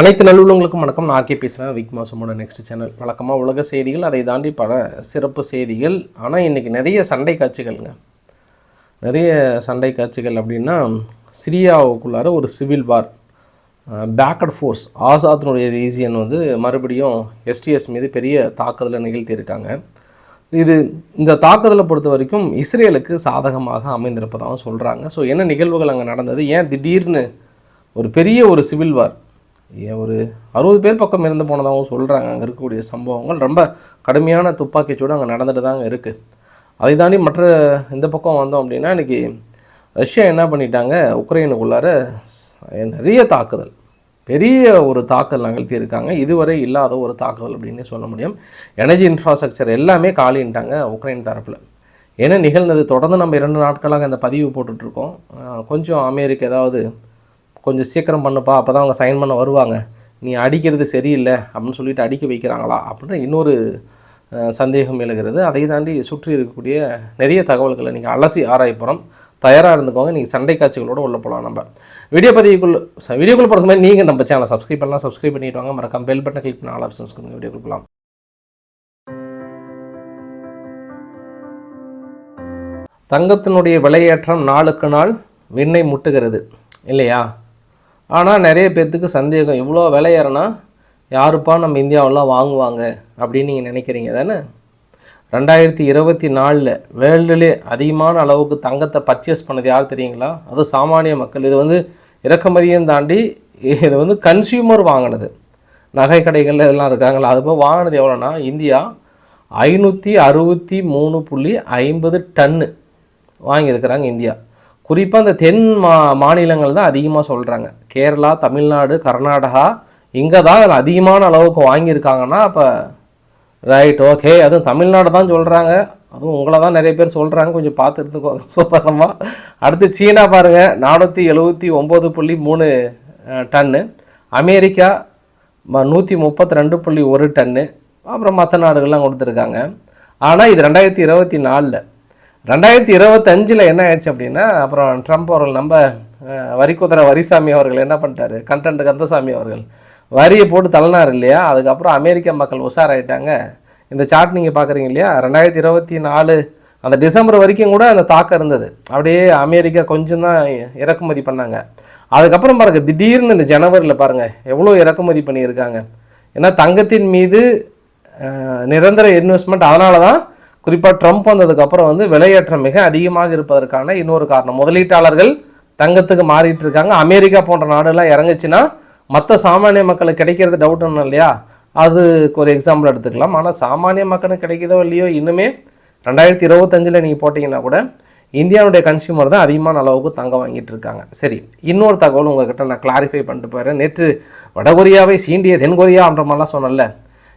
அனைத்து நல்லுள்ளவங்களுக்கும் வணக்கம். நான் ஆர்கே பேசுகிறேன் விக் மாசமோட நெக்ஸ்ட் சேனல் வழக்கமாக உலக செய்திகள் அதை தாண்டி பல சிறப்பு செய்திகள். ஆனால் இன்றைக்கி நிறைய சண்டை காட்சிகள்ங்க. நிறைய சண்டை காட்சிகள் அப்படின்னா சிரியாவுக்குள்ளார ஒரு சிவில் வார் பேக்கட் ஃபோர்ஸ் ஆசாத்தினுடைய ரீஜியன் வந்து மறுபடியும் எஸ்டிஎஸ் மீது பெரிய தாக்குதலை நிகழ்த்தியிருக்காங்க. இது இந்த தாக்குதலை பொறுத்த வரைக்கும் இஸ்ரேலுக்கு சாதகமாக அமைந்திருப்பதாகவும் சொல்கிறாங்க ஸோ என்ன நிகழ்வுகள் அங்கே நடந்தது? ஏன் திடீர்னு ஒரு பெரிய ஒரு சிவில் வார் ஒரு அறுபது பேர் பக்கம் இருந்து போனதாகவும் சொல்கிறாங்க அங்கே இருக்கக்கூடிய சம்பவங்கள் ரொம்ப கடுமையான துப்பாக்கிச்சூடு அங்கே நடந்துட்டு தாங்க இருக்குது அதை தாண்டி மற்ற இந்த பக்கம் வந்தோம் அப்படின்னா இன்றைக்கி ரஷ்யா என்ன பண்ணிட்டாங்க? உக்ரைனுக்குள்ளார நிறைய தாக்குதல் பெரிய ஒரு தாக்கல் நிகழ்த்தியிருக்காங்க இதுவரை இல்லாத ஒரு தாக்குதல் அப்படின்னு சொல்ல முடியும். எனர்ஜி இன்ஃப்ராஸ்ட்ரக்சர் எல்லாமே காலின்ட்டாங்க உக்ரைன் தரப்பில். ஏன்னா நிகழ்ந்தது? தொடர்ந்து நம்ம இரண்டு நாட்களாக இந்த பதிவு போட்டுட்ருக்கோம் கொஞ்சம் அமெரிக்க ஏதாவது கொஞ்சம் சீக்கிரம் பண்ணுப்பா அப்போ தான் அவங்க சைன் பண்ண வருவாங்க. நீ அடிக்கிறது சரியில்லை அப்படின்னு சொல்லிட்டு அடிக்க வைக்கிறாங்களா அப்படின்னு இன்னொரு சந்தேகம் எழுகிறது. அதை தாண்டி சுற்றி இருக்கக்கூடிய நிறைய தகவல்களை நீங்கள் அலசி ஆராய போகிறோம் தயாராக இருந்துக்கோங்க. நீங்கள் சண்டை காட்சிகளோடு உள்ள போகலாம் நம்ம. வீடியோ பதிவுக்குள் வீடியோக்குள் போகிறது மாதிரி நீங்கள் நம்ம சேனலை சப்ஸ்கிரைப் பண்ணலாம். சப்ஸ்கிரைப் பண்ணிட்டு வாங்க. மறக்காம பெல் பட்டன் கிளிக் பண்ண ஆல் ஆப்ஷன்ஸ் கொடுங்க வீடியோ தங்கத்தினுடைய விலையேற்றம் நாளுக்கு நாள் விண்ணை முட்டுகிறது. இல்லையா? ஆனால் நிறைய பேர்த்துக்கு சந்தேகம் இவ்வளோ விலையேறனா யாருப்பா நம்ம இந்தியாவெல்லாம் வாங்குவாங்க? அப்படின்னு நீங்கள் நினைக்கிறீங்க தானே? ரெண்டாயிரத்தி இருபத்தி நாலில் வேர்ல்டுலே அதிகமான அளவுக்கு தங்கத்தை பர்ச்சேஸ் பண்ணது யார் தெரியுங்களா? அது சாமானிய மக்கள். இது வந்து இறக்குமதியும் தாண்டி இது வந்து கன்சியூமர் வாங்கினது. நகை கடைகள் இதெல்லாம் இருக்காங்களா அது போய் வாங்கினது எவ்வளோனா இந்தியா ஐநூற்றி அறுபத்தி மூணு புள்ளி ஐம்பது டன்னு வாங்கியிருக்கிறாங்க இந்தியா. குறிப்பாக இந்த தென் மா மாநிலங்கள் தான் அதிகமாக சொல்கிறாங்க கேரளா தமிழ்நாடு கர்நாடகா இங்கே தான் அதில் அதிகமான அளவுக்கு வாங்கியிருக்காங்கன்னா அப்போ ரைட் ஓகே அதுவும் தமிழ்நாடு தான் சொல்கிறாங்க அதுவும் உங்களை தான் நிறைய பேர் சொல்கிறாங்க கொஞ்சம் பார்த்து எடுத்துக்கோங்க சுத்தமாக அடுத்து சீனா பாருங்கள் நானூற்றி எழுபத்தி ஒம்பது புள்ளி மூணு டன்னு. அமெரிக்கா நூற்றி முப்பத்தி ரெண்டு புள்ளி ஒரு டன்னு. அப்புறம் மற்ற நாடுகள்லாம் கொடுத்துருக்காங்க. ஆனால் இது ரெண்டாயிரத்தி இருபத்தி நாலில் ரெண்டாயிரத்தி இருபத்தஞ்சில் என்ன ஆயிடுச்சு அப்படின்னா அப்புறம் ட்ரம்ப் அவர்கள் நம்ம அஹ், வரிசாமி அவர்கள் என்ன பண்ணிட்டாரு? கண்டன்ட் கந்தசாமி அவர்கள். வரியை போட்டு தள்ளினார் இல்லையா? அதுக்கப்புறம் அமெரிக்க மக்கள் உஷாராயிட்டாங்க. இந்த சார்ட் நீங்கள் பார்க்குறீங்க இல்லையா? ரெண்டாயிரத்தி இருபத்தி நாலு அந்த டிசம்பர் வரைக்கும் கூட அந்த தாக்கம் இருந்தது. அப்படியே அமெரிக்கா கொஞ்சம் தான் இறக்குமதி பண்ணாங்க. அதுக்கப்புறம் பாருங்கள் திடீர்னு இந்த ஜனவரியில் பாருங்கள் எவ்வளோ இறக்குமதி பண்ணியிருக்காங்க. ஏன்னா தங்கத்தின் மீது நிரந்தர இன்வெஸ்ட்மெண்ட் அதனால தான் குறிப்பாக ட்ரம்ப் வந்ததுக்கப்புறம் வந்து விலையேற்றம் மிக அதிகமாக இருப்பதற்கான இன்னொரு காரணம். முதலீட்டாளர்கள் தங்கத்துக்கு மாறிட்டு இருக்காங்க. அமெரிக்கா போன்ற நாடுலாம் இறங்குச்சுன்னா மற்ற சாமானிய மக்களுக்கு கிடைக்கிறது டவுட் ஒன்றும் இல்லையா? அதுக்கு ஒரு எக்ஸாம்பிள் எடுத்துக்கலாம். ஆனால் சாமானிய மக்களுக்கு கிடைக்கிதோ இல்லையோ இன்னுமே ரெண்டாயிரத்தி இருபத்தஞ்சில் நீங்கள் போட்டிங்கன்னா கூட இந்தியாவுடைய கன்சியூமர் தான் அதிகமான அளவுக்கு தங்கம் வாங்கிட்டு இருக்காங்க. சரி இன்னொரு தகவல் உங்ககிட்ட நான் கிளாரிஃபை பண்ணிட்டு போயிடுறேன். நேற்று வடகொரியாவை சீண்டிய தென்கொரியான்ற மாதிரிலாம் சொன்னல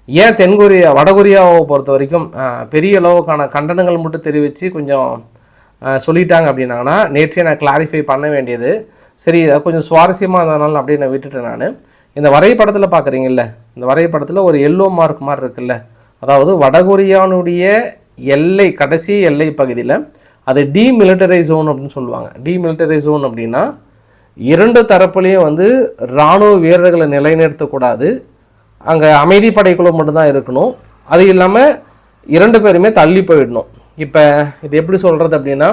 ஏன் தென்கொரியா வடகொரியாவை பொறுத்த வரைக்கும் பெரிய அளவுக்கான கண்டனங்கள் மட்டும் தெரிவித்து கொஞ்சம் சொல்லிட்டாங்க அப்படின்னாங்கன்னா நேற்றே நான் கிளாரிஃபை பண்ண வேண்டியது. சரி கொஞ்சம் சுவாரஸ்யமாக இருந்ததுனால அப்படியே நான் விட்டுட்டேன் நான். இந்த வரைபடத்தில் பார்க்குறீங்கல்ல இந்த வரைபடத்தில் ஒரு எல்லோ மார்க் மாதிரி இருக்குல்ல அதாவது வடகொரியானுடைய எல்லை கடைசி எல்லை பகுதியில் அது டீமிலிட்டரி ஜோன் அப்படின்னு சொல்லுவாங்க. டீமிலிட்டரி ஜோன் அப்படின்னா இரண்டு தரப்புலையும் வந்து இராணுவ வீரர்களை நிலைநிறுத்தக்கூடாது. அங்கே அமைதி படைக்குழு மட்டும்தான் இருக்கணும். அது இல்லாமல் இரண்டு பேருமே தள்ளி போயிடணும். இப்போ இது எப்படி சொல்கிறது அப்படின்னா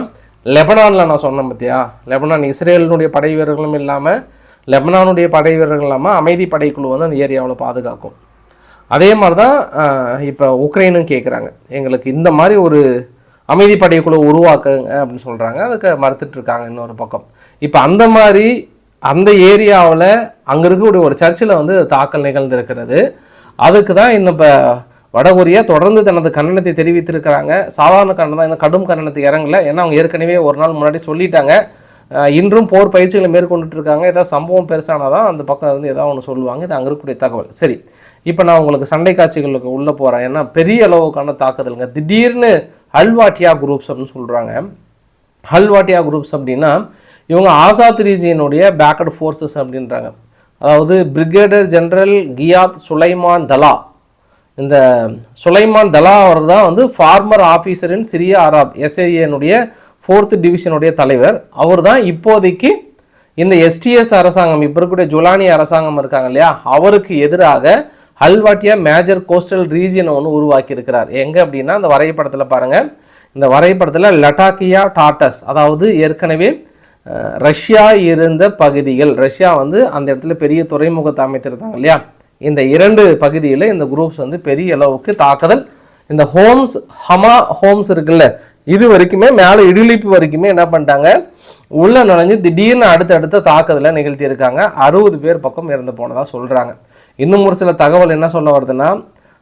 லெபனானில் நான் சொன்னேன் பார்த்தியா லெபனான் இஸ்ரேலினுடைய படை வீரர்களும் இல்லாமல் லெபனானுடைய படை வீரர்கள் இல்லாமல் அமைதி படைக்குழு வந்து அந்த ஏரியாவில் பாதுகாக்கும். அதே மாதிரி தான் இப்போ உக்ரைனும் கேட்குறாங்க எங்களுக்கு இந்த மாதிரி ஒரு அமைதி படைக்குழு உருவாக்குங்க அப்படின்னு சொல்கிறாங்க அதுக்கு மறுத்துட்ருக்காங்க இன்னொரு பக்கம். இப்போ அந்த மாதிரி அந்த ஏரியாவில் அங்கே இருக்கக்கூடிய ஒரு சர்ச்சில் வந்து தாக்கல் நிகழ்ந்திருக்கிறது. அதுக்கு தான் இன்னும் இப்போ வடகொரியா தொடர்ந்து தனது கண்டனத்தை தெரிவித்திருக்கிறாங்க. சாதாரண கண்டனம் தான் இன்னும் கடும் கண்டனத்தை இறங்கல. ஏன்னா அவங்க ஏற்கனவே ஒரு நாள் முன்னாடி சொல்லிட்டாங்க. இன்றும் போர் பயிற்சிகளை மேற்கொண்டுட்டு இருக்காங்க ஏதாவது சம்பவம் பெருசானாதான் அந்த பக்கம் வந்து ஏதாவது ஒன்று சொல்லுவாங்க. இது அங்கே இருக்கக்கூடிய தகவல். சரி. இப்போ நான் உங்களுக்கு சண்டை காட்சிகளுக்கு உள்ளே போகிறேன் ஏன்னா பெரிய அளவுக்கான தாக்குதலுங்க. திடீர்னு அல்வாட்டியா குரூப்ஸ் அப்படின்னு சொல்கிறாங்க ஹல்வாட்டியா குரூப்ஸ் அப்படின்னா இவங்க ஆசாத் ரீஜியனுடைய பேக்கட் ஃபோர்ஸஸ் அப்படின்றாங்க. அதாவது பிரிகேடர் ஜெனரல் கியாத் சுலைமான் தலா. இந்த சுலைமான் தலா அவர் தான் வந்து ஃபார்மர் ஆஃபீஸரின் சிரிய சிரியா அராப் எஸ்ஐஏனுடைய ஃபோர்த்து டிவிஷனுடைய தலைவர். அவர் தான் இப்போதைக்கு இந்த எஸ்டிஎஸ் அரசாங்கம் இப்போ இருக்கக்கூடிய ஜுலானி அரசாங்கம் இருக்காங்க இல்லையா? அவருக்கு எதிராக ஹல்வாட்டியா மேஜர் கோஸ்டல் ரீஜியனை ஒன்று உருவாக்கியிருக்கிறார். எங்கே அப்படின்னா அந்த வரைபடத்தில் பாருங்கள் இந்த வரைபடத்தில் லட்டாக்கியா டாட்டஸ் அதாவது ஏற்கனவே ரஷ்யா இருந்த பகுதிகள் ரஷ்யா வந்து அந்த இடத்துல பெரிய துறைமுகத்தை அமைத்திருந்தாங்க இல்லையா? இந்த இரண்டு பகுதியில் இந்த குரூப்ஸ் வந்து பெரிய அளவுக்கு தாக்குதல். இந்த ஹோம்ஸ் ஹமா ஹோம்ஸ் இருக்குல்ல இது வரைக்குமே மேலே இடிலிப்பு வரைக்குமே என்ன பண்ணிட்டாங்க? உள்ள நுழைஞ்சு திடீர்னு அடுத்தடுத்த தாக்குதலை நிகழ்த்தியிருக்காங்க. அறுபது பேர் பக்கம் இறந்து போனதாக சொல்கிறாங்க இன்னும் ஒரு சில தகவல் என்ன சொல்ல வருதுன்னா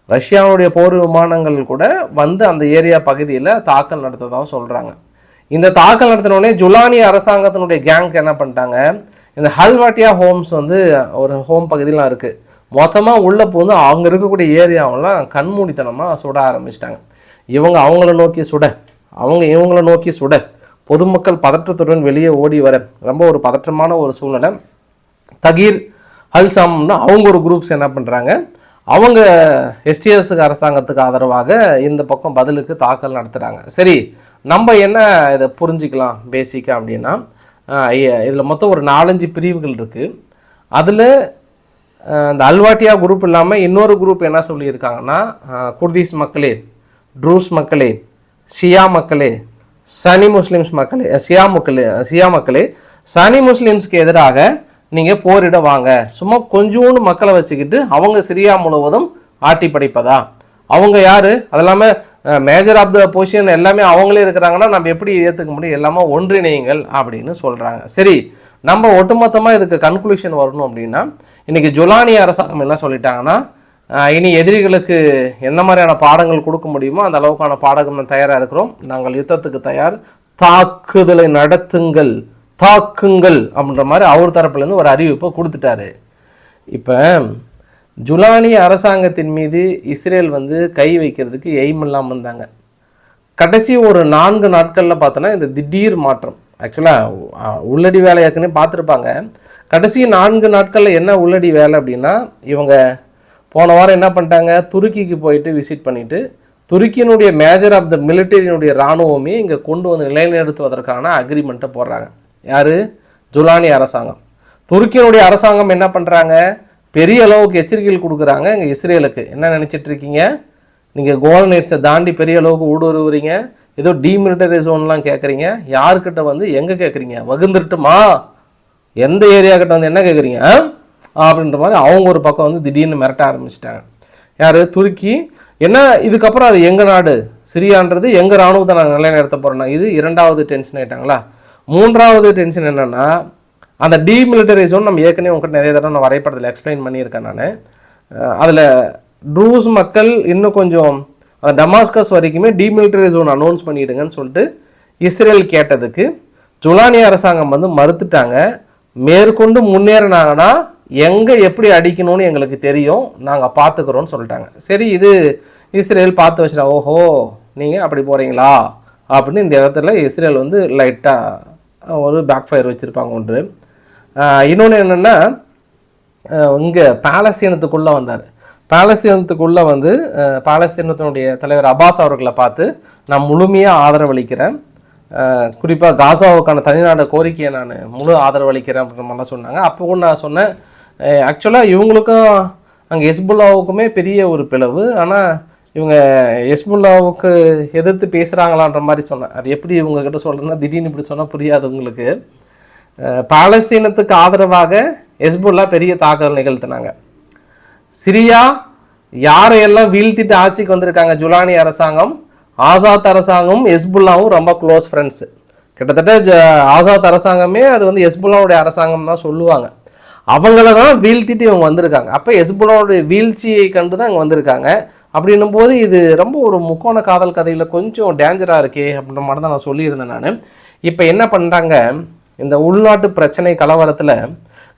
ரஷ்யாவுடைய போர் விமானங்கள் கூட வந்து அந்த ஏரியா பகுதியில் தாக்கல் நடத்ததாகவும் சொல்கிறாங்க இந்த தாக்கல் நடத்தினோடனே ஜுலானி அரசாங்கத்தினுடைய கேங்க் என்ன பண்ணிட்டாங்க? இந்த ஹல்வாட்டியா ஹோம்ஸ் வந்து ஒரு ஹோம் பகுதியெலாம் இருக்குது மொத்தமாக உள்ளே போந்து அவங்க இருக்கக்கூடிய ஏரியாவெல்லாம் கண்மூடித்தனமாக சுட ஆரம்பிச்சிட்டாங்க. இவங்க அவங்கள நோக்கி சுட அவங்க இவங்கள நோக்கி சுட. பொதுமக்கள் பதற்றத்துடன் வெளியே ஓடி வர ரொம்ப ஒரு பதற்றமான ஒரு சூழ்நிலை. தகீர் ஹல்சாம்னு அவங்க ஒரு குரூப்ஸ் என்ன பண்ணுறாங்க அவங்க எஸ்டிஎஸ்க்கு அரசாங்கத்துக்கு ஆதரவாக இந்த பக்கம் பதிலுக்கு தாக்கல் நடத்துகிறாங்க சரி நம்ம என்ன இதை புரிஞ்சிக்கலாம் பேசிக்காக அப்படின்னா இதில் மொத்தம் ஒரு நாலஞ்சு பிரிவுகள் இருக்குது அதில் இந்த அல்வாட்டியா குரூப் இல்லாமல் இன்னொரு குரூப் என்ன சொல்லியிருக்காங்கன்னா குர்தீஸ் குர்திஸ் மக்களே ட்ரூஸ் மக்களே ஷியா மக்களே சனி முஸ்லீம்ஸ் மக்களே ஷியா மக்களே ஷியா மக்களே சனி முஸ்லீம்ஸ்க்கு எதிராக நீங்கள் போரிட வாங்க. சும்மா கொஞ்சோண்டு மக்களை வச்சுக்கிட்டு அவங்க சிரியா முழுவதும் ஆட்டி படைப்பதா அவங்க யார்? அது இல்லாமல் மேஜர் ஆஃப் த பொசிஷன் எல்லாமே அவங்களே இருக்கிறாங்கன்னா நம்ம எப்படி ஏற்றுக்க முடியும்? எல்லாமே ஒன்றிணையுங்கள் அப்படின்னு சொல்கிறாங்க சரி நம்ம ஒட்டுமொத்தமாக இதுக்கு கன்க்ளூஷன் வரணும் அப்படின்னா இன்றைக்கி ஜொலானி அரசாங்கம் என்ன சொல்லிட்டாங்கன்னா இனி எதிரிகளுக்கு என்ன மாதிரியான பாடங்கள் கொடுக்க முடியுமோ அந்த அளவுக்கான பாடகம் தயாராக இருக்கிறோம். நாங்கள் யுத்தத்துக்கு தயார். தாக்குதலை நடத்துங்கள் தாக்குங்கள் அப்படின்ற மாதிரி அவர் தரப்புலேருந்து ஒரு அறிவிப்பை கொடுத்துட்டாரு. இப்போ ஜுலானி அரசாங்கத்தின் மீது இஸ்ரேல் வந்து கை வைக்கிறதுக்கு எய்ம் இல்லாமல் இருந்தாங்க. கடைசி ஒரு நான்கு நாட்களில் பார்த்தோன்னா இந்த திடீர் மாற்றம். ஆக்சுவலாக உள்ளடி வேலை பார்த்துருப்பாங்க. கடைசி நான்கு நாட்களில் என்ன உள்ளடி வேலை அப்படின்னா இவங்க போன வாரம் என்ன பண்ணிட்டாங்க? துருக்கிக்கு போயிட்டு விசிட் பண்ணிவிட்டு துருக்கியினுடைய மேஜர் ஆஃப் த மிலிட்டரியினுடைய இராணுவமே இங்கே கொண்டு வந்து நிலைநிறுத்துவதற்கான அக்ரிமெண்ட்டை போடுறாங்க. யார்? ஜுலானி அரசாங்கம். துருக்கியினுடைய அரசாங்கம் என்ன பண்ணுறாங்க பெரிய அளவுக்கு எச்சரிக்கைகள் கொடுக்குறாங்க இங்கே இஸ்ரேலுக்கு. என்ன நினச்சிட்டு இருக்கீங்க? நீங்கள் கோல் நைட்ஸை தாண்டி பெரிய அளவுக்கு ஊடுருவுறீங்க. ஏதோ டீமிலிட்டரி ஜோன்லாம் கேட்குறீங்க யார்கிட்ட வந்து எங்கே கேட்குறீங்க வகுந்துருட்டுமா? எந்த ஏரியா கிட்ட வந்து என்ன கேட்குறீங்க அப்படின்ற மாதிரி அவங்க ஒரு பக்கம் வந்து திடீர்னு மிரட்ட ஆரம்பிச்சிட்டாங்க. யார்? துருக்கி. என்ன? இதுக்கப்புறம் அது எங்கள் நாடு? சிரியான்றது எங்கள் ராணுவத்தை நாங்கள் நிலைநிறுத்த போகிறோம்னா இது இரண்டாவது டென்ஷன் ஆகிட்டாங்களா மூன்றாவது டென்ஷன் என்னென்னா அந்த டீமிலிட்டரி ஜோன் நம்ம ஏற்கனவே உங்கள்கிட்ட நிறைய தடவை நான் வரைபடத்தில் எக்ஸ்பிளைன் பண்ணியிருக்கேன் நான். அதில் ட்ரூஸ் மக்கள் இன்னும் கொஞ்சம் அந்த டமாஸ்கஸ் வரைக்குமே டீமிலிட்டரி ஜோன் அனௌன்ஸ் பண்ணிடுங்கன்னு சொல்லிட்டு இஸ்ரேல் கேட்டதுக்கு ஜுலானி அரசாங்கம் வந்து மறுத்துட்டாங்க. மேற்கொண்டு முன்னேறினாங்கன்னா எங்கே எப்படி அடிக்கணும்னு எங்களுக்கு தெரியும். நாங்கள் பார்த்துக்குறோன்னு சொல்லிட்டாங்க. சரி இது இஸ்ரேல் பார்த்து வச்சுட்டா ஓஹோ நீங்கள் அப்படி போகிறீங்களா அப்படின்னு இந்த இடத்துல இஸ்ரேல் வந்து லைட்டாக ஒரு பேக் ஃபயர் வச்சுருப்பாங்க ஒன்று. இன்னொன்று என்னென்னா இங்கே பாலஸ்தீனத்துக்குள்ளே வந்தார். பாலஸ்தீனத்துக்குள்ளே வந்து பாலஸ்தீனத்தினுடைய தலைவர் அபாஸ் அவர்களை பார்த்து நான் முழுமையாக ஆதரவளிக்கிறேன். குறிப்பாக காசாவுக்கான தனிநாடு கோரிக்கையை நான் முழு ஆதரவளிக்கிறேன் அப்படின்ற மாதிரிலாம் சொன்னாங்க. அப்போ கூட நான் சொன்னேன் ஆக்சுவலாக இவங்களுக்கும் அங்கே எஸ்புல்லாவுக்குமே பெரிய ஒரு பிளவு. ஆனால் இவங்க ஹெஸ்புல்லாவுக்கு எதிர்த்து பேசுகிறாங்களான்ற மாதிரி சொன்னேன். அது எப்படி இவங்க கிட்ட சொல்கிறேன்னா திடீர்னு இப்படி சொன்னால் புரியாது உங்களுக்கு. பாலஸ்தீனத்துக்கு ஆதரவாக ஹெஸ்புல்லா பெரிய தாக்குதல் நிகழ்த்தினாங்க. சிரியா யாரையெல்லாம் வீழ்த்திட்டு ஆட்சிக்கு வந்திருக்காங்க? ஜுலானி அரசாங்கம் ஆசாத் அரசாங்கம் ஹெஸ்புல்லாவும் ரொம்ப க்ளோஸ் ஃப்ரெண்ட்ஸு கிட்டத்தட்ட ஜ- ஆசாத் அரசாங்கமே அது வந்து ஹெஸ்புல்லாவுடைய அரசாங்கம் தான் சொல்லுவாங்க. அவங்கள தான் வீழ்த்திட்டு இவங்க வந்திருக்காங்க. அப்போ ஹெஸ்புல்லாவுடைய வீழ்ச்சியை கண்டு தான் இங்கே வந்திருக்காங்க. அப்படின்னும் போது இது ரொம்ப ஒரு முக்கோண காதல் கதையில் கொஞ்சம் டேஞ்சராக இருக்கே அப்படின்ற மாதிரி தான் நான் சொல்லியிருந்தேன் நான். இப்போ என்ன பண்ணுறாங்க இந்த உள்நாட்டு பிரச்சனை கலவரத்தில்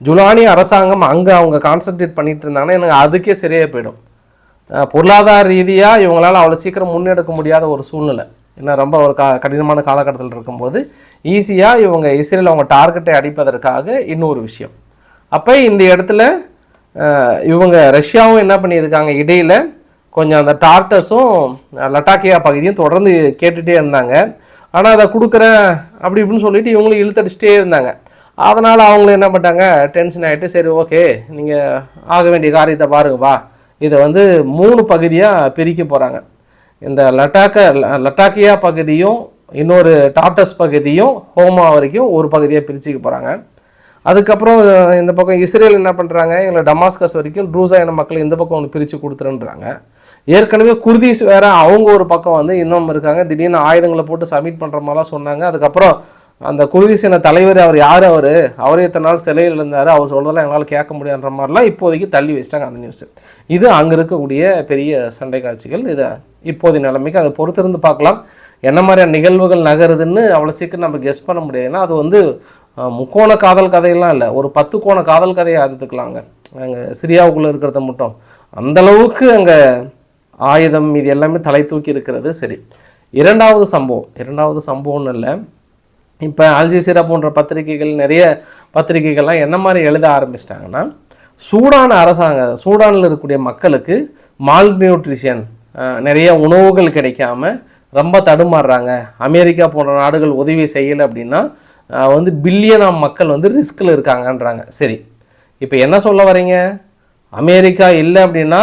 ஜுலானி அரசாங்கம் அங்கே அவங்க கான்சென்ட்ரேட் பண்ணிட்டு இருந்தாங்கன்னா எனக்கு அதுக்கே சரியாக போயிடும். பொருளாதார ரீதியாக இவங்களால் அவ்வளோ சீக்கிரம் முன்னெடுக்க முடியாத ஒரு சூழ்நிலை. ஏன்னா ரொம்ப ஒரு கா கடினமான காலகட்டத்தில் இருக்கும்போது ஈஸியாக இவங்க இஸ்ரேல் அவங்க டார்கெட்டை அடிப்பதற்காக இன்னொரு விஷயம். அப்போ இந்த இடத்துல இவங்க ரஷ்யாவும் என்ன பண்ணியிருக்காங்க? இடையில் கொஞ்சம் அந்த டார்டஸும் லட்டாக்கியா பகுதியும் தொடர்ந்து கேட்டுகிட்டே இருந்தாங்க. ஆனால் அதை கொடுக்குற அப்படி இப்படின்னு சொல்லிட்டு இவங்களும் இழுத்தடிச்சிட்டே இருந்தாங்க. அதனால் அவங்களும் என்ன பண்ணிட்டாங்க? டென்ஷன் ஆகிட்டு சரி ஓகே நீங்கள் ஆக வேண்டிய காரியத்தை பாருங்கப்பா இதை வந்து மூணு பகுதியாக பிரிக்க போகிறாங்க இந்த லட்டாக்க லட்டாக்கியா பகுதியும் இன்னொரு டாட்டஸ் பகுதியும் ஹோமா வரைக்கும் ஒரு பகுதியாக பிரிச்சுக்க போகிறாங்க அதுக்கப்புறம் இந்த பக்கம் இஸ்ரேல் என்ன பண்ணுறாங்க எங்களை டமாஸ்கஸ் வரைக்கும் ட்ரூசா இன மக்கள் இந்த பக்கம் ஒன்று பிரித்து கொடுத்துருன்றாங்க. ஏற்கனவே குர்தீஸ் வேற அவங்க ஒரு பக்கம் வந்து இன்னும் இருக்காங்க. திடீர்னு ஆயுதங்களை போட்டு சப்மிட் பண்ணுற மாதிரிலாம் சொன்னாங்க. அதுக்கப்புறம் அந்த குர்தீஸ் தலைவர் அவர் யார் அவர்? அவரே இத்தனை நாள் சிலையில் இருந்தார்? அவர் சொல்கிறதெல்லாம் எங்களால் கேட்க முடியாதுன்ற மாதிரிலாம் இப்போதைக்கு தள்ளி வச்சிட்டாங்க அந்த நியூஸ் இது அங்கே இருக்கக்கூடிய பெரிய சண்டை காட்சிகள். இதை இப்போதைய நிலைமைக்கு அதை பொறுத்திருந்து பார்க்கலாம். என்ன மாதிரியான நிகழ்வுகள் நகருதுன்னு அவ்வளோ சீக்கிரம் நம்ம கெஸ் பண்ண முடியாது. ஏன்னா அது வந்து முக்கோண காதல் கதையெல்லாம் இல்லை. ஒரு பத்து கோண காதல் கதையை எடுத்துக்கலாங்க அங்கே சிரியாவுக்குள்ளே இருக்கிறத மட்டும். அந்த அளவுக்கு அங்கே ஆயுதம் இது எல்லாமே தலை தூக்கி இருக்கிறது சரி. இரண்டாவது சம்பவம் இரண்டாவது சம்பவம்னு இல்லை. இப்போ அல்ஜசீரா போன்ற பத்திரிகைகள் நிறைய பத்திரிகைகள்லாம் என்ன மாதிரி எழுத ஆரம்பிச்சிட்டாங்கன்னா சூடான அரசாங்கம் சூடானில் இருக்கக்கூடிய மக்களுக்கு மால் நியூட்ரிஷன் நிறைய உணவுகள் கிடைக்காம ரொம்ப தடுமாறுறாங்க. அமெரிக்கா போன்ற நாடுகள் உதவி செய்யலை அப்படின்னா வந்து பில்லியனா மக்கள் வந்து ரிஸ்கில் இருக்காங்கன்றாங்க. சரி இப்போ என்ன சொல்ல வரீங்க அமெரிக்கா இல்லை அப்படின்னா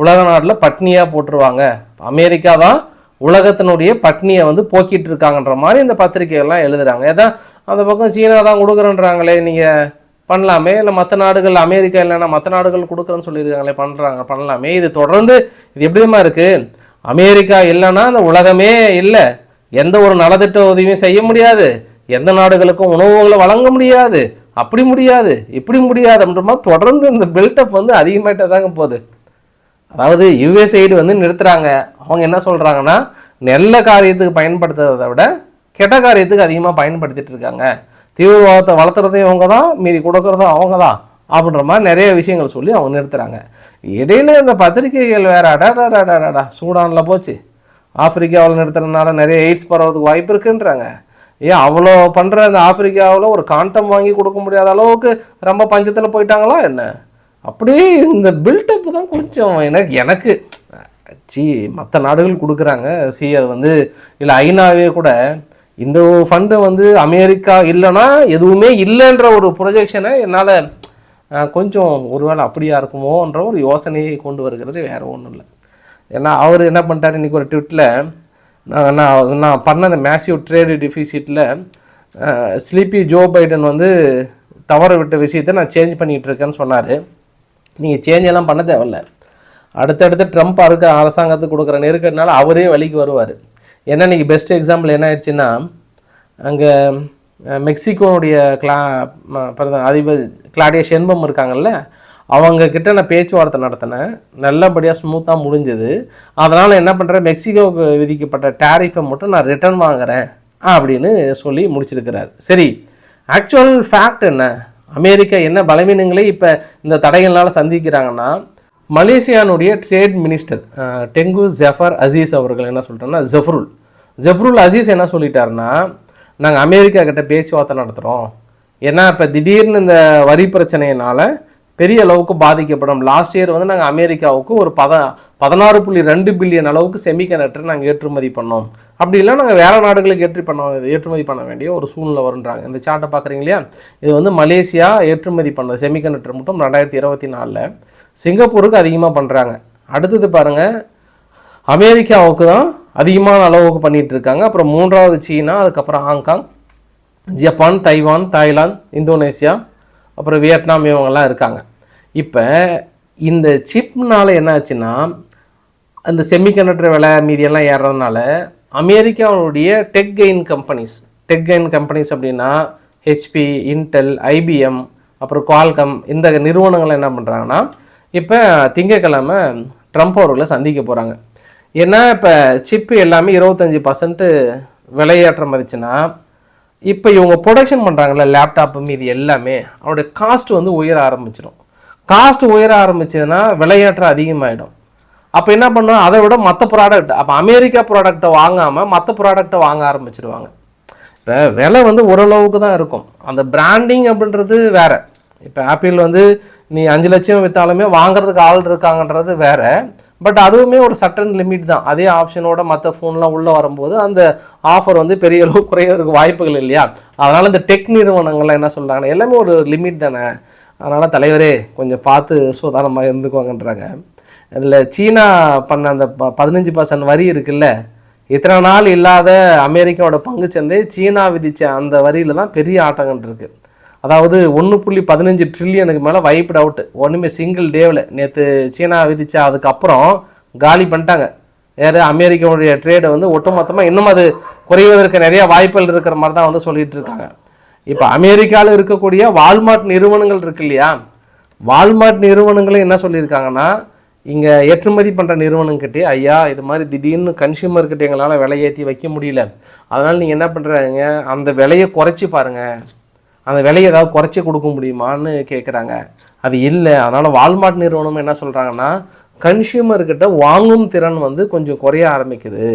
உலக நாட்டில் பட்னியாக போட்டுருவாங்க. அமெரிக்கா தான் உலகத்தினுடைய பட்னியை வந்து போக்கிட்டு இருக்காங்கன்ற மாதிரி இந்த பத்திரிகைகள்லாம் எழுதுறாங்க. ஏதான் அந்த பக்கம் சீனா தான் கொடுக்குறேன்றாங்களே நீங்கள் பண்ணலாமே? இல்லை மற்ற நாடுகள் அமெரிக்கா இல்லைன்னா மற்ற நாடுகள் கொடுக்குறேன்னு சொல்லியிருக்காங்களே பண்ணுறாங்க பண்ணலாமே? இது தொடர்ந்து இது எப்படிமா இருக்குது அமெரிக்கா இல்லைன்னா அந்த உலகமே இல்லை. எந்த ஒரு நலத்திட்ட உதவியும் செய்ய முடியாது. எந்த நாடுகளுக்கும் உணவுகளை வழங்க முடியாது. அப்படி முடியாது இப்படி முடியாது அப்படின்ற மாதிரி தொடர்ந்து இந்த பில்டப் வந்து அதிகமாகிட்டே தாங்க போகுது. அதாவது யுஎஸ்ஐடு வந்து நிறுத்துறாங்க. அவங்க என்ன சொல்கிறாங்கன்னா நல்ல காரியத்துக்கு பயன்படுத்துறதை விட கெட்ட காரியத்துக்கு அதிகமாக பயன்படுத்திட்டு இருக்காங்க. தீவிரவாதத்தை வளர்த்துறதையும் இவங்க தான் மீறி கொடுக்குறதும் அவங்க தான் அப்படின்ற மாதிரி நிறைய விஷயங்கள் சொல்லி அவங்க நிறுத்துறாங்க. இடையில இந்த பத்திரிகைகள் வேற அடாடாடாடாடா சூடானில் போச்சு. ஆப்பிரிக்காவில் நிறுத்துறதுனால நிறைய எய்ட்ஸ் பரவதுக்கு வாய்ப்பு இருக்குன்றாங்க. ஏன் அவ்வளோ பண்ணுற அந்த ஆப்பிரிக்காவில் ஒரு காண்டம் வாங்கி கொடுக்க முடியாத அளவுக்கு ரொம்ப பஞ்சத்தில் போயிட்டாங்களா என்ன? அப்படியே இந்த பில்டப் தான் கொஞ்சம் எனக்கு எனக்கு சி மற்ற நாடுகள் கொடுக்குறாங்க. சி அது வந்து இல்லை ஐநாவே கூட இந்த ஃபண்டு வந்து அமெரிக்கா இல்லைன்னா எதுவுமே இல்லைன்ற ஒரு ப்ரொஜெக்ஷனை என்னால் கொஞ்சம் ஒருவேளை அப்படியா இருக்குமோன்ற ஒரு யோசனையை கொண்டு வருகிறது வேற ஒன்றும் இல்லை. ஏன்னா அவர் என்ன பண்ணிட்டார் இன்னைக்கு ஒரு ட்விட்டில் நான் நான் நான் பண்ண அந்த மேசிவ் ட்ரேடு டிஃபிசிட்டில் ஸ்லீப்பி ஜோ பைடன் வந்து தவற விட்ட விஷயத்தை நான் சேஞ்ச் பண்ணிகிட்டு இருக்கேன்னு சொன்னார். நீங்கள் சேஞ்ச் எல்லாம் பண்ண தேவையில்ல. அடுத்தடுத்து ட்ரம்ப் அறுக்க அரசாங்கத்துக்கு கொடுக்குற நெருக்கடினால அவரே வழிக்கு வருவார். ஏன்னா இன்றைக்கி பெஸ்ட் எக்ஸாம்பிள் என்ன ஆயிடுச்சுன்னா அங்கே மெக்சிகோனுடைய கிளா அதிபர் கிளாடியா செண்பம் இருக்காங்கல்ல அவங்க கிட்ட நான் பேச்சுவார்த்தை நடத்தினேன். நல்லபடியாக ஸ்மூத்தாக முடிஞ்சது. அதனால் என்ன பண்ணுறேன் மெக்சிகோவுக்கு விதிக்கப்பட்ட டேரிஃபை மட்டும் நான் ரிட்டர்ன் வாங்குகிறேன் அப்படின்னு சொல்லி முடிச்சிருக்கிறார். சரி ஆக்சுவல் ஃபேக்ட் என்ன? அமெரிக்கா என்ன பலவீனங்களை இப்போ இந்த தடைகளால் சந்திக்கிறாங்கன்னா மலேசியானுடைய trade minister Tengku Zafrul Aziz அவர்கள் என்ன சொல்லிட்டாருன்னா ஜஃப்ருல். ஜஃப்ருல் அசீஸ் என்ன சொல்லிட்டாருன்னா நாங்கள் அமெரிக்கா கிட்ட பேச்சுவார்த்தை நடத்துகிறோம் ஏன்னா இப்போ திடீர்னு இந்த வரி பிரச்சனையினால் பெரிய அளவுக்கு பாதிக்கப்படும். லாஸ்ட் இயர் வந்து நாங்கள் அமெரிக்காவுக்கு ஒரு பத பதினாறு புள்ளி ரெண்டு பில்லியன் அளவுக்கு செமிகண்டக்டர் நாங்கள் ஏற்றுமதி பண்ணோம். அப்படி இல்லை நாங்கள் வேற நாடுகளுக்கு ஏற்றி பண்ண ஏற்றுமதி பண்ண வேண்டிய ஒரு சூழ்நிலை வருன்றாங்க. இந்த சார்ட்டை பார்க்குறீங்க இல்லையா? இது வந்து மலேசியா ஏற்றுமதி பண்ண செமிகண்டக்டர் மட்டும் ரெண்டாயிரத்தி இருபத்தி நாலில். சிங்கப்பூருக்கு அதிகமாக பண்ணுறாங்க அடுத்தது பாருங்கள் அமெரிக்காவுக்கு தான் அதிகமான அளவுக்கு பண்ணிகிட்டு இருக்காங்க. அப்புறம் மூன்றாவது சீனா அதுக்கப்புறம் Hong Kong Japan Taiwan Thailand Indonesia அப்புறம் வியட்நாம் இவங்கெல்லாம் இருக்காங்க. இப்போ இந்த சிப்னால என்ன ஆச்சுன்னா அந்த செமிகண்டக்டர் விலை மீதியெல்லாம் ஏறுறதுனால அமெரிக்காவுடைய tech gain companies tech gain companies அப்படின்னா ஹெச்பி இன்டெல் ஐபிஎம் அப்புறம் குவால்கம் இந்த நிறுவனங்கள் என்ன பண்ணுறாங்கன்னா இப்போ திங்கக்கிழமை ட்ரம்ப் அவர்களை சந்திக்க போகிறாங்க ஏன்னா இப்போ சிப்பு எல்லாமே இருபத்தஞ்சி பர்சன்ட்டு விலையேற்றம் வந்துச்சுன்னா இப்போ இவங்க ப்ரொடக்ஷன் பண்ணுறாங்கல்ல லேப்டாப்பு மீதி எல்லாமே அவனுடைய காஸ்ட் வந்து உயர ஆரம்பிச்சிடும். காஸ்ட் உயர ஆரம்பிச்சதுன்னா விலையேற்றம் அதிகமாகிடும் அப்போ என்ன பண்ணுவோம் அதை விட மற்ற ப்ராடக்ட் அப்போ அமெரிக்கா ப்ராடக்ட்டை வாங்காமல் மற்ற ப்ராடக்ட்டை வாங்க ஆரம்பிச்சிடுவாங்க இப்போ விலை வந்து ஓரளவுக்கு தான் இருக்கும். அந்த பிராண்டிங் அப்படின்றது வேறு. இப்போ ஆப்பிள் வந்து நீ அஞ்சு லட்சம் விற்றாலுமே வாங்குறதுக்கு ஆள் இருக்காங்கன்றது வேறு. பட் அதுவுமே ஒரு சட்டன் லிமிட் தான். அதே ஆப்ஷனோட மற்ற ஃபோன்லாம் உள்ளே வரும்போது அந்த ஆஃபர் வந்து பெரிய அளவு குறையிறதுக்கு வாய்ப்புகள் இல்லையா? அதனால் இந்த டெக் நிறுவனங்கள்லாம் என்ன சொல்கிறாங்கன்னா எல்லாமே ஒரு லிமிட் தானே. அதனால் தலைவரே கொஞ்சம் பார்த்து சுதாரணமாக இருந்துக்கோங்கன்றாங்க. இதில் சீனா பண்ண அந்த ப பதினஞ்சு பர்சன்ட் வரி இருக்குல்ல? இத்தனை நாள் இல்லாத அமெரிக்காவோட பங்குச்சந்தை சீனா விதித்த அந்த வரியில் தான் பெரிய ஆட்டங்கள் இருக்குது அதாவது ஒன்று புள்ளி பதினஞ்சு ட்ரில்லியனுக்கு மேலே வைப்ட் அவுட் ஒன்றுமே சிங்கிள் டேவில் நேற்று சீனா விதிச்ச அதுக்கப்புறம் காலி பண்ணிட்டாங்க. வேறு அமெரிக்காவுடைய ட்ரேடை வந்து ஒட்டுமொத்தமாக இன்னும் அது குறைவதற்கு நிறையா வாய்ப்புகள் இருக்கிற மாதிரி தான் வந்து சொல்லிகிட்டு இருக்காங்க. இப்போ அமெரிக்காவில் இருக்கக்கூடிய வால்மார்ட் நிறுவனங்கள் இருக்கு இல்லையா? வால்மார்ட் நிறுவனங்களும் என்ன சொல்லியிருக்காங்கன்னா இங்கே ஏற்றுமதி பண்ணுற நிறுவனங்கிட்டே ஐயா இது மாதிரி திடீர்னு கன்சியூமர்கிட்ட எங்களால் விலையேற்றி வைக்க முடியல. அதனால் நீங்கள் என்ன பண்ணுறாங்க அந்த விலையை குறைச்சி பாருங்கள் அந்த விலையை ஏதாவது குறைச்சி கொடுக்க முடியுமான்னு கேட்குறாங்க அது இல்லை. அதனால் வால்மார்ட் நிறுவனம் என்ன சொல்கிறாங்கன்னா கன்சியூமர்கிட்ட வாங்கும் திறன் வந்து கொஞ்சம் குறைய ஆரம்பிக்குது.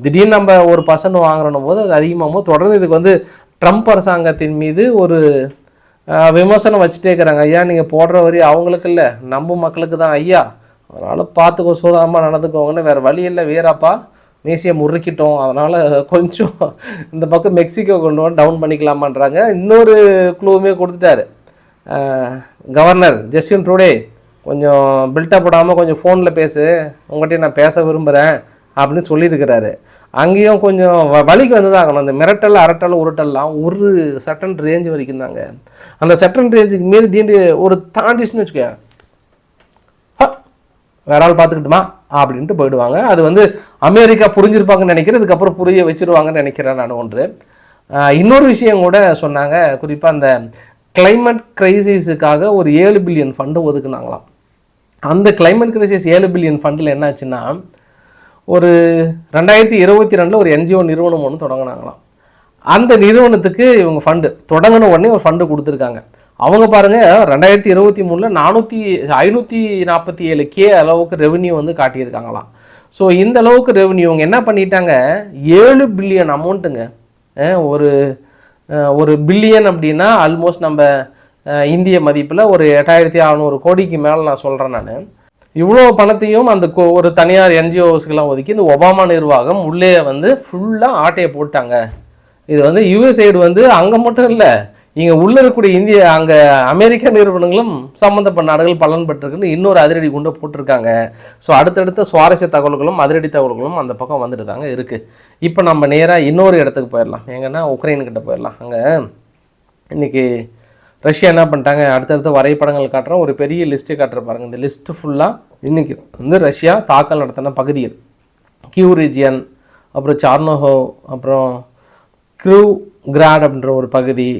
திடீர்னு நம்ம ஒரு பர்சன்ட் வாங்குறோம் போது அது அதிகமாகும் தொடர்ந்து இதுக்கு வந்து ட்ரம்ப் அரசாங்கத்தின் மீது ஒரு விமர்சனம் வச்சுட்டே இருக்கிறாங்க. ஐயா நீங்கள் போடுற வரி அவங்களுக்கு இல்லை. நம்ம மக்களுக்கு தான் ஐயா. அதனால் பார்த்துக்கோ சூதாமல் நடந்துக்கோங்கன்னு வேறு வழி இல்லை. வீராப்பா மேசியை முறுக்கிட்டோம். அதனால் கொஞ்சம் இந்த பக்கம் மெக்சிகோ கொண்டு வந்து டவுன் பண்ணிக்கலாமான்றாங்க. இன்னொரு க்ளூவுமே கொடுத்துட்டாரு. கவர்னர் ஜஸ்டின் ட்ரூடே கொஞ்சம் பில்டப் போடாமல் கொஞ்சம் ஃபோனில் பேசு. உங்கள்கிட்ட நான் பேச விரும்புகிறேன் அப்படின்னு சொல்லியிருக்கிறாரு. அங்கேயும் கொஞ்சம் வ- வலிக்கு வந்து தான் ஆகணும். அந்த மிரட்டல் அரட்டல் உருட்டல்லாம் ஒரு சட்டன் ரேஞ்சு வரைக்கும் தாங்க. அந்த சட்டன் ரேஞ்சுக்கு மீறி தீண்டி ஒரு தாண்டிச்சுன்னு வச்சுக்கோங்க வேற ஆள் பார்த்துக்கிட்டுமா? அப்படின்ட்டு போயிடுவாங்க. அது வந்து அமெரிக்கா புரிஞ்சிருப்பாங்கன்னு நினைக்கிறேன். இதுக்கப்புறம் புரிய வச்சிருவாங்கன்னு நினைக்கிறேன் நான் ஒன்று. இன்னொரு விஷயம் கூட சொன்னாங்க. குறிப்பாக அந்த கிளைமேட் கிரைசிஸுக்காக ஒரு ஏழு பில்லியன் ஃபண்டு ஒதுக்குனாங்களாம். அந்த கிளைமேட் கிரைசிஸ் ஏழு பில்லியன் ஃபண்டில் என்னாச்சுன்னா ஒரு ரெண்டாயிரத்தி இருபத்தி ரெண்டில் ஒரு என்ஜிஓ நிறுவனம் ஒன்று தொடங்கினாங்களாம். அந்த நிறுவனத்துக்கு இவங்க ஃபண்டு தொடங்கின உடனே ஒரு ஃபண்டு கொடுத்துருக்காங்க. அவங்க பாருங்க ரெண்டாயிரத்தி இருபத்தி மூணில் நானூற்றி ஐநூற்றி நாற்பத்தி ஏழு கே அளவுக்கு ரெவென்யூ வந்து காட்டியிருக்காங்களாம். ஸோ இந்த அளவுக்கு ரெவன்யூ இவங்க என்ன பண்ணிட்டாங்க? ஏழு பில்லியன் அமௌண்ட்டுங்க ஒரு ஒரு பில்லியன் அப்படின்னா ஆல்மோஸ்ட் நம்ம இந்திய மதிப்பில் ஒரு எட்டாயிரத்தி அறநூறு கோடிக்கு மேலே நான் சொல்கிறேன் நான். இவ்வளோ பணத்தையும் அந்த ஒரு தனியார் என்ஜிஓஸ்க்கெல்லாம் ஒதுக்கி இந்த ஒபாமா நிர்வாகம் உள்ளே வந்து ஃபுல்லாக ஆட்டையை போட்டாங்க. இது வந்து யூஎஸ்ஐடு வந்து அங்கே மட்டும் இல்லை இங்கே உள்ள இருக்கக்கூடிய இந்திய அங்கே அமெரிக்க நிறுவனங்களும் சம்மந்தப்பட்ட நாடுகள் பலன் பெற்றிருக்குன்னு இன்னொரு அதிரடி குண்டை போட்டிருக்காங்க. ஸோ அடுத்தடுத்த சுவாரஸ்ய தகவல்களும் அதிரடி தகவல்களும் அந்த பக்கம் வந்துட்டு தாங்க இருக்குது இப்போ நம்ம நேராக இன்னொரு இடத்துக்கு போயிடலாம். எங்கன்னா உக்ரைனுக்கிட்ட போயிடலாம். அங்கே இன்னைக்கு ரஷ்யா என்ன பண்ணிட்டாங்க? அடுத்தடுத்த வரைபடங்கள் காட்டுறோம் ஒரு பெரிய லிஸ்ட்டு காட்டுற பாருங்க. இந்த லிஸ்ட்டு ஃபுல்லாக இன்றைக்கி வந்து ரஷ்யா தாக்கல் நடத்தின பகுதிகள். கியூ ரீஜியன் அப்புறம் சார்னோஹோ அப்புறம் க்ரூ கிராட் அப்படின்ற ஒரு பகுதி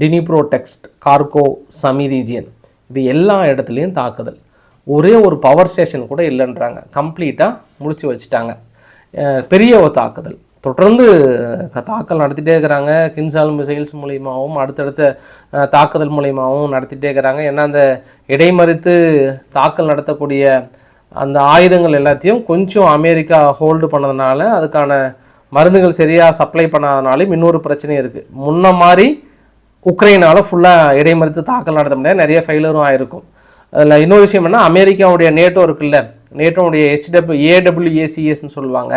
டினிப்ரோ டெக்ஸ்ட் கார்கோ சமி ரீஜியன் இது எல்லா இடத்துலையும் தாக்குதல். ஒரே ஒரு பவர் ஸ்டேஷன் கூட இல்லைன்றாங்க. கம்ப்ளீட்டாக முடிச்சு வச்சுட்டாங்க. பெரிய ஒரு தாக்குதல். தொடர்ந்து தாக்கல் நடத்திட்டே இருக்கிறாங்க. கின்சால் மிசைல்ஸ் மூலியமாகவும் அடுத்தடுத்த தாக்குதல் மூலியமாகவும் நடத்திட்டே இருக்கிறாங்க. ஏன்னா அந்த இடைமறித்து தாக்கல் நடத்தக்கூடிய அந்த ஆயுதங்கள் எல்லாத்தையும் கொஞ்சம் அமெரிக்கா ஹோல்டு பண்ணதுனால அதுக்கான மருந்துகள் சரியாக சப்ளை பண்ணாதனாலே இன்னொரு பிரச்சனையும் இருக்குது முன்ன மாதிரி உக்ரைனால் ஃபுல்லாக இடைமறித்து தாக்கல் நடத்த முடியாது. நிறைய ஃபெயிலரும் ஆயிருக்கும். அதில் இன்னொரு விஷயம் என்ன அமெரிக்காவுடைய நேட்டோ இருக்குல்ல நேட்டோவுடைய ஹெச்டபிள்யூ ஏடபிள்யூஏசிஎஸ்ன்னு சொல்லுவாங்க.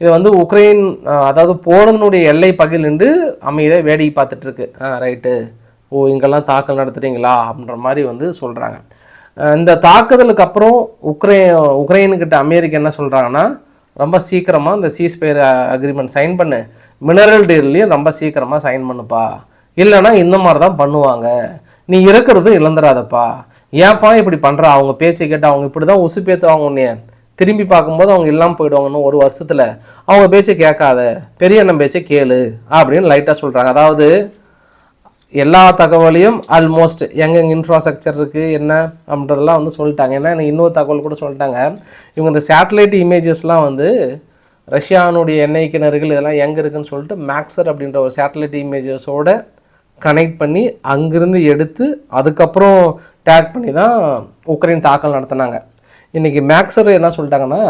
இது வந்து உக்ரைன் அதாவது போலனுடைய எல்லை பகுதியில் நின்று அமைதியாக வேடிக்கை பார்த்துட்டு இருக்கு. ஆ ரைட்டு ஓ இங்கெல்லாம் தாக்கல் நடத்துகிறீங்களா அப்படின்ற மாதிரி வந்து சொல்கிறாங்க இந்த தாக்குதலுக்கு அப்புறம் உக்ரை உக்ரைனுக்கிட்ட அமெரிக்கா என்ன சொல்கிறாங்கன்னா ரொம்ப சீக்கிரமாக இந்த சீஸ்பயர் அக்ரிமெண்ட் சைன் பண்ணு. மினரல் டீல்லையும் ரொம்ப சீக்கிரமாக சைன் பண்ணுப்பா. இல்லைன்னா இந்த மாதிரி தான் பண்ணுவாங்க. நீ இருக்கிறது இழந்துடாதப்பா ஏன்ப்பா இப்படி பண்ணுறா அவங்க பேச்சை கேட்டு அவங்க இப்படி தான் உசுப்பேற்றுவாங்க உன்னைய. திரும்பி பார்க்கும்போது அவங்க இல்லாமல் போயிடுவாங்கன்னு ஒரு வருஷத்தில் அவங்க பேச்சை கேட்காத. பெரிய அண்ணன் பேச்சை கேளு அப்படின்னு லைட்டாக சொல்கிறாங்க அதாவது எல்லா தகவலையும் ஆல்மோஸ்ட் எங்கெங்க இன்ஃப்ராஸ்ட்ரக்சர் இருக்குது என்ன அப்படின்றதெல்லாம் வந்து சொல்லிட்டாங்க. ஏன்னா எனக்கு இன்னொரு தகவல் கூட சொல்லிட்டாங்க. இவங்க இந்த சேட்டலைட் இமேஜஸ்லாம் வந்து ரஷ்யானுடைய எண்ணெய் கிணறுகள் இதெல்லாம் எங்கே இருக்குன்னு சொல்லிட்டு மேக்ஸர் அப்படின்ற ஒரு சேட்டலைட் இமேஜஸோட கனெக்ட் பண்ணி அங்கிருந்து எடுத்து அதுக்கப்புறம் டேக் பண்ணி தான் உக்ரைன் தாக்கல் நடத்தினாங்க. இன்றைக்கி மேக்ஸர் என்ன சொல்லிட்டாங்கன்னா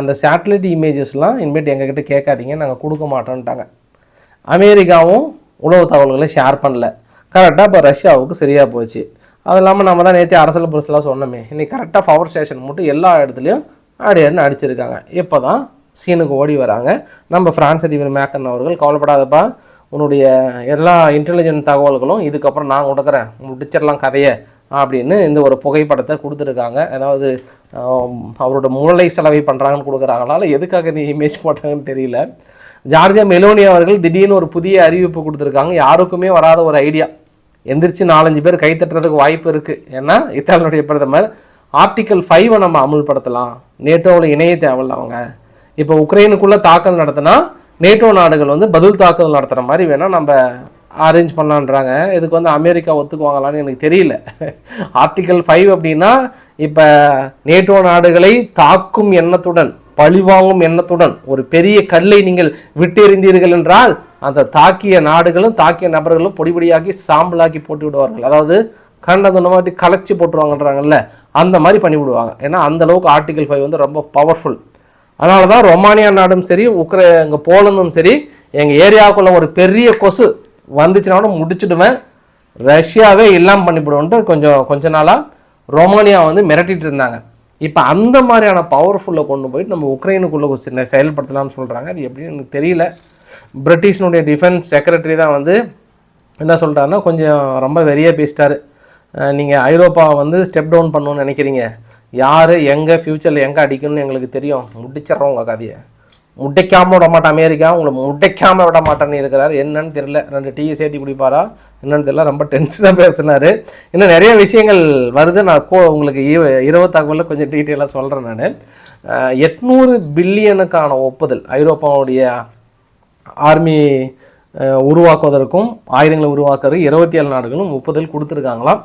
அந்த சேட்டலைட் இமேஜஸ்லாம் இனிமேட்டு எங்ககிட்ட கேட்காதீங்க நாங்கள் கொடுக்க மாட்டோன்ட்டாங்க அமெரிக்காவும் உளவு தகவல்களை ஷேர் பண்ணல. கரெக்டாக இப்போ ரஷ்யாவுக்கு சரியாக போச்சு. அது இல்லாமல் நம்ம தான் நேற்று அரசியல் புரசலாக சொன்னோமே இன்றைக்கி கரெக்டாக பவர் ஸ்டேஷன் மட்டும் எல்லா இடத்துலையும் அப்படின்னு அடிச்சிருக்காங்க. இப்போ தான் சீனுக்கு ஓடி வராங்க. நம்ம பிரான்ஸ் அதிபர் மேக்கன் அவர்கள் கவலைப்படாதப்பா உன்னுடைய எல்லா இன்டெலிஜென்ட் தகவல்களும் இதுக்கப்புறம் நான் கொடுக்குறேன் முடிச்சிடலாம் கதையை அப்படின்னு இந்த ஒரு புகைப்படத்தை கொடுத்துருக்காங்க. அதாவது அவரோட மூளை செலவை பண்ணுறாங்கன்னு கொடுக்குறாங்களால எதுக்காக இந்த இமேஜ் போட்டாங்கன்னு தெரியல. ஜார்ஜியா மெலோனி அவர்கள் திடீர்னு ஒரு புதிய அறிவிப்பு கொடுத்துருக்காங்க. யாருக்குமே வராத ஒரு ஐடியா. எந்திரிச்சு நாலஞ்சு பேர் கை தட்டுறதுக்கு வாய்ப்பு இருக்குது ஏன்னா இத்தாலியுடைய பிரதமர் ஆர்டிக்கல் ஃபைவை நம்ம அமுல்படுத்தலாம். நேட்டோவில் இணைய தேவையில்ல அவங்க. இப்போ உக்ரைனுக்குள்ளே தாக்கல் நடத்தினா நேட்டோ நாடுகள் வந்து பதில் தாக்குதல் நடத்துகிற மாதிரி வேணால் நம்ம அரேஞ்ச் பண்ணலான்றாங்க. இதுக்கு வந்து அமெரிக்கா ஒத்துக்குவாங்களான்னு எனக்கு தெரியல. ஆர்டிக்கல் ஃபைவ் அப்படின்னா இப்போ நேட்டோ நாடுகளை தாக்கும் எண்ணத்துடன் பழிவாங்கும் எண்ணத்துடன் ஒரு பெரிய கல்லை நீங்கள் விட்டெறிந்தீர்கள் என்றால் அந்த தாக்கிய நாடுகளும் தாக்கிய நபர்களும் பொடிபடியாக்கி சாம்பலாக்கி போட்டு விடுவார்கள். அதாவது கண்டது மாதிரி கலைச்சி போட்டுருவாங்கன்றாங்கல்ல அந்த மாதிரி பண்ணி விடுவாங்க ஏன்னா அந்த அளவுக்கு ஆர்டிகல் ஃபைவ் வந்து ரொம்ப பவர்ஃபுல் அதனால தான் ரொமானியா நாடும் சரி உக்ரை எங்கள் போலந்தும் சரி எங்கள் ஏரியாவுக்குள்ள ஒரு பெரிய கொசு வந்துச்சுன்னா முடிச்சுடுவேன். ரஷ்யாவே இல்லாமல் பண்ணிவிடுவோன்ட்டு கொஞ்சம் கொஞ்ச நாளாக ரொமானியா வந்து மிரட்டிட்டு இருந்தாங்க. இப்போ அந்த மாதிரியான பவர்ஃபுல்லை கொண்டு போயிட்டு நம்ம உக்ரைனுக்குள்ளே சின்ன செயல்படுத்தலாம்னு சொல்கிறாங்க அது எப்படின்னு எனக்கு தெரியல. பிரிட்டிஷனுடைய டிஃபென்ஸ் செக்ரட்டரி தான் வந்து என்ன சொல்கிறாருன்னா கொஞ்சம் ரொம்ப வெறியாக பேசிட்டாரு. நீங்கள் ஐரோப்பாவை வந்து ஸ்டெப் டவுன் பண்ணணும்னு நினைக்கிறீங்க. யார் எங்கே ஃப்யூச்சரில் எங்கே அடிக்கணும்னு எங்களுக்கு தெரியும். முடிச்சிட்றோம் உங்கள் கதையை. முட்டைக்காம விட மாட்டேன் அமெரிக்கா. உங்களை முட்டைக்காம விட மாட்டேன்னு இருக்கிறார். என்னன்னு தெரியல. ரெண்டு டீயை சேர்த்து குடிப்பாரா? என்னன்னு தெரியல. ரொம்ப டென்ஷனாக பேசினாரு. இன்னும் நிறைய விஷயங்கள் வருது. நான் கோ உங்களுக்கு இரவு தகவலில் கொஞ்சம் டீட்டெயிலாக சொல்கிறேன் நான். எட்நூறு பில்லியனுக்கான ஒப்புதல் ஐரோப்பாவுடைய ஆர்மி உருவாக்குவதற்கும் ஆயுதங்களை உருவாக்குறதுக்கு இருபத்தி ஏழு நாடுகளும் ஒப்புதல் கொடுத்துருக்காங்களாம்.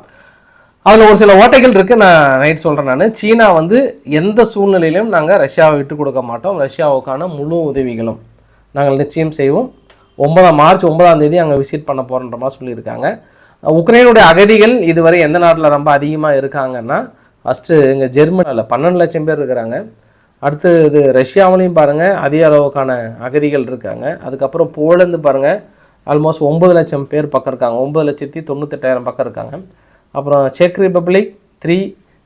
அதில் ஒரு சில ஓட்டைகள் இருக்குது நான் நைட் சொல்கிறேன் நான். சீனா வந்து எந்த சூழ்நிலையிலும் நாங்கள் ரஷ்யாவை விட்டு கொடுக்க மாட்டோம். ரஷ்யாவுக்கான முழு உதவிகளும் நாங்கள் நிச்சயம் செய்வோம். ஒன்பதாம் மார்ச் ஒன்பதாம் தேதி அங்கே விசிட் பண்ண போகிறன்ற மாதிரி சொல்லியிருக்காங்க. உக்ரைனுடைய அகதிகள் இதுவரை எந்த நாட்டில் ரொம்ப அதிகமாக இருக்காங்கன்னா ஃபஸ்ட்டு இங்கே ஜெர்மனியில் பன்னெண்டு லட்சம் பேர் இருக்கிறாங்க. அடுத்து இது ரஷ்யாவிலையும் பாருங்கள் அதிக அளவுக்கான அகதிகள் இருக்காங்க. அதுக்கப்புறம் போலந்து பாருங்கள் ஆல்மோஸ்ட் ஒம்பது லட்சம் பேர் பக்கம் இருக்காங்க. ஒம்பது லட்சத்தி தொண்ணூத்தெட்டாயிரம் பக்கம் இருக்காங்க. அப்புறம் செக் ரிப்பப்ளிக் த்ரீ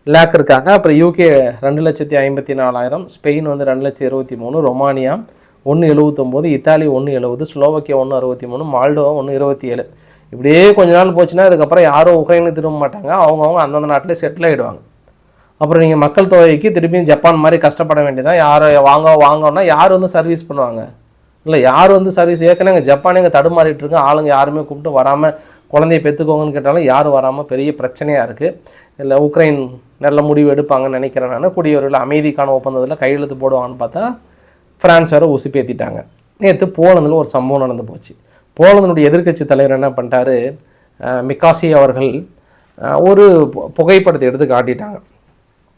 லேக் இருக்காங்க. அப்புறம் யூகே ரெண்டு லட்சத்தி ஐம்பத்தி நாலாயிரம் ஸ்பெயின் வந்து ரெண்டு லட்சத்தி இருபத்தி மூணு ரொமானியா ஒன்று எழுபத்தொம்போது இத்தாலி ஒன்று எழுபது ஸ்லோவக்கியா ஒன்று அறுபத்தி மூணு மால்டோவா ஒன்று இருபத்தி ஏழு. இப்படியே கொஞ்ச நாள் போச்சுன்னா அதுக்கப்புறம் யாரும் உக்ரைனுக்கு திரும்ப மாட்டாங்க. அவங்கவுங்க அந்தந்த நாட்டிலே செட்டில் ஆகிடுவாங்க அப்புறம் நீங்கள் மக்கள் தொகைக்கு திருப்பியும் ஜப்பான் மாதிரி கஷ்டப்பட வேண்டியதான் யார் வாங்க வாங்கன்னா யார் வந்து சர்வீஸ் பண்ணுவாங்க? இல்லை யார் வந்து சர்வீஸ் ஏற்கனவே இங்கே ஜப்பானே இங்கே தடுமாறிட்டு இருக்கு ஆளுங்க யாருமே கூப்பிட்டு வராமல் குழந்தைய பெற்றுக்கோங்கன்னு கேட்டாலும் யாரும் வராமல் பெரிய பிரச்சனையாக இருக்குது இல்லை உக்ரைன் நல்ல முடிவு எடுப்பாங்கன்னு நினைக்கிறேன் நான். குடியவர்கள் அமைதிக்கான ஒப்பந்தத்தில் கையெழுத்து போடுவாங்கன்னு பார்த்தா ஃப்ரான்ஸ் வேறு உசுப்பேற்றிட்டாங்க நேற்று போலந்தில் ஒரு சம்பவம் நடந்து போச்சு. போலந்தினுடைய எதிர்க்கட்சி தலைவர் என்ன பண்ணிட்டாரு? மிக்காசி அவர்கள் ஒரு பு- புகைப்படத்தை எடுத்து காட்டிட்டாங்க.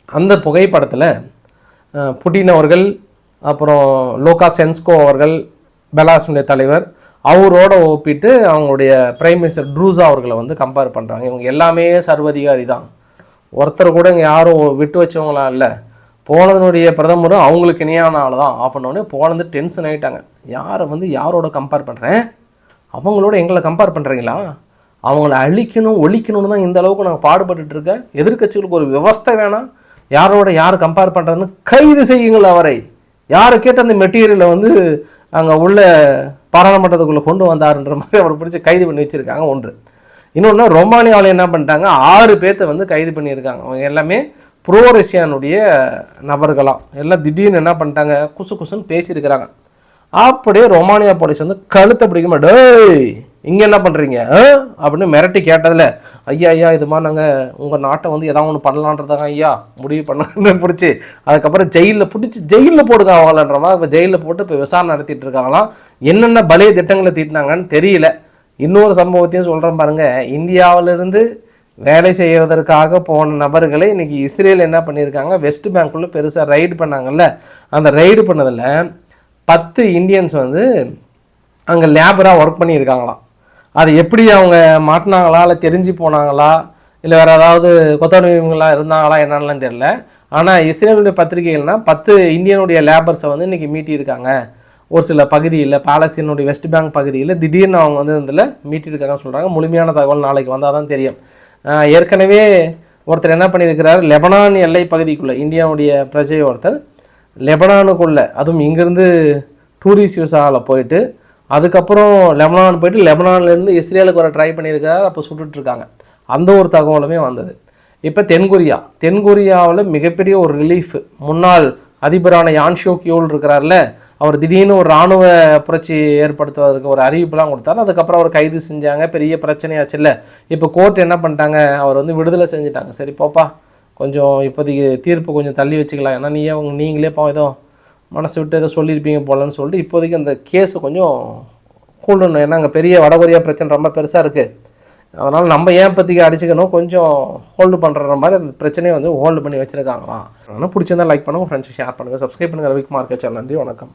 அந்த புகைப்படத்தில் புட்டின் அவர்கள் அப்புறம் லோகா சென்ஸ்கோ அவர்கள் பெலாஸுடைய தலைவர் அவரோட ஒப்பிட்டு அவங்களுடைய பிரைம் மினிஸ்டர் ட்ரூசா அவர்களை வந்து கம்பேர் பண்ணுறாங்க இவங்க எல்லாமே சர்வதிகாரி தான். ஒருத்தர் கூட இங்கே யாரும் விட்டு வச்சவங்களா இல்லை. போனதனுடைய பிரதமரும் அவங்களுக்கு இணையான ஆள் தான். அப்படின்னோடனே போனது டென்ஷன் ஆகிட்டாங்க யாரை வந்து யாரோட கம்பேர் பண்ணுறேன் அவங்களோட எங்களை கம்பேர் பண்ணுறீங்களா அவங்கள அழிக்கணும் ஒழிக்கணும்னு தான் இந்த அளவுக்கு நாங்கள் பாடுபட்டுட்டு இருக்கேன் எதிர்க்கட்சிகளுக்கு ஒரு விவஸ்தை வேணாம். யாரோட யார் கம்பேர் பண்ணுறதுன்னு கைது செய்யுங்கள் அவரை. யாரை கேட்ட அந்த மெட்டீரியலை வந்து அங்கே உள்ள பாராளுமன்றத்துக்குள்ளே கொண்டு வந்தாருன்ற மாதிரி அவரை பிடிச்சி கைது பண்ணி வச்சுருக்காங்க ஒன்று. இன்னொன்று ரொமானியாவில் என்ன பண்ணிட்டாங்க? ஆறு பேர்த்த வந்து கைது பண்ணியிருக்காங்க. அவங்க எல்லாமே ப்ரோ ரஷ்யானுடைய நபர்களாம் எல்லாம் திடீர்னு என்ன பண்ணிட்டாங்க? குசு குசுன்னு பேசியிருக்கிறாங்க. அப்படியே ரொமானியா போலீஸ் வந்து கழுத்தை பிடிக்குமா டேய் இங்கே என்ன பண்ணுறீங்க அப்படின்னு மிரட்டி கேட்டதில் ஐயா ஐயா இது மாதிரி நாங்கள் உங்கள் நாட்டை வந்து எதாவது ஒன்று பண்ணலான்றதாங்க ஐயா. முடிவு பண்ணு பிடிச்சி அதுக்கப்புறம் ஜெயிலில் பிடிச்சி ஜெயிலில் போடுங்க அவங்களன்ற மாதிரி இப்போ ஜெயிலில் போட்டு இப்போ விசாரணை நடத்திட்டு இருக்காங்களாம். என்னென்ன பலே திட்டங்களை தீட்டினாங்கன்னு தெரியல. இன்னொரு சம்பவத்தையும் சொல்கிறேன் பாருங்கள் இந்தியாவிலிருந்து வேலை செய்வதற்காக போன நபர்களை இன்றைக்கி இஸ்ரேல் என்ன பண்ணியிருக்காங்க? வெஸ்ட் பேங்க்குள்ளே பெருசாக ரைடு பண்ணாங்கல்ல. அந்த ரைடு பண்ணதில் பத்து இந்தியன்ஸ் வந்து அங்கே லேபராக ஒர்க் பண்ணியிருக்காங்களாம். அது எப்படி அவங்க மாட்டினாங்களா இல்லை தெரிஞ்சு போனாங்களா இல்லை வேறு ஏதாவது கொத்தடிமைகளா இருந்தாங்களா என்னன்னுலாம் தெரியல. ஆனால் இஸ்ரேலுடைய பத்திரிகைகள்னால் பத்து இந்தியனுடைய லேபர்ஸை வந்து இன்றைக்கி மீட்டியிருக்காங்க. ஒரு சில பகுதியில் பாலஸ்தீனுடைய வெஸ்ட் பேங்க் பகுதியில் திடீர்னு அவங்க வந்து இதில் மீட்டிருக்காங்கன்னு சொல்கிறாங்க முழுமையான தகவல் நாளைக்கு வந்தால் தான் தெரியும். ஏற்கனவே ஒருத்தர் என்ன பண்ணியிருக்கிறார்? லெபனான் எல்லை பகுதிக்குள்ளே இந்தியாவுடைய பிரஜை ஒருத்தர் லெபனானுக்குள்ளே அதுவும் இங்கேருந்து டூரிஸ்ட் விசாவில் போயிட்டு அதுக்கப்புறம் லெபனான் போயிட்டு லெபனான்லேருந்து இஸ்ரேலுக்கு வர ட்ரை பண்ணியிருக்காரு அப்போ சுட்டுட்ருக்காங்க. அந்த ஒரு தகவலுமே வந்தது. இப்போ தென்கொரியா. தென்கொரியாவில் மிகப்பெரிய ஒரு ரிலீஃப் முன்னாள் அதிபரான யான்ஷோ கியோல் இருக்கிறார்ல அவர் திடீர்னு ஒரு இராணுவ புரட்சி ஏற்படுத்துவதற்கு ஒரு அறிவிப்புலாம் கொடுத்தாரு. அதுக்கப்புறம் அவர் கைது செஞ்சாங்க. பெரிய பிரச்சனையாச்சுல்ல. இப்போ கோர்ட் என்ன பண்ணிட்டாங்க? அவர் வந்து விடுதலை செஞ்சுட்டாங்க. சரி போப்பா. கொஞ்சம் இப்போதைக்கு தீர்ப்பு கொஞ்சம் தள்ளி வச்சுக்கலாம். ஏன்னா நீயே அவங்க நீங்களே பா ஏதோ மனசு விட்டு ஏதோ சொல்லியிருப்பீங்க போலன்னு சொல்லிட்டு இப்போதைக்கு அந்த கேஸை கொஞ்சம் கூடணும். ஏன்னா அங்கே பெரிய வடகொரியா பிரச்சனை ரொம்ப பெருசாக இருக்குது அதனால் நம்ம ஏன் பற்றிக்கு அடிச்சுக்கணும்? கொஞ்சம் ஹோல்டு பண்ணுற மாதிரி அந்த பிரச்சனையை வந்து ஹோல்டு பண்ணி வச்சுருக்காங்களாம். ஆனால் பிடிச்சிருந்தா லைக் பண்ணுங்கள் ஃப்ரெண்ட்ஸ் ஷேர் பண்ணுங்கள் சப்ஸ்கிரைப் பண்ணுங்கள் ரவிக்குமார் கச்சல் நன்றி வணக்கம்.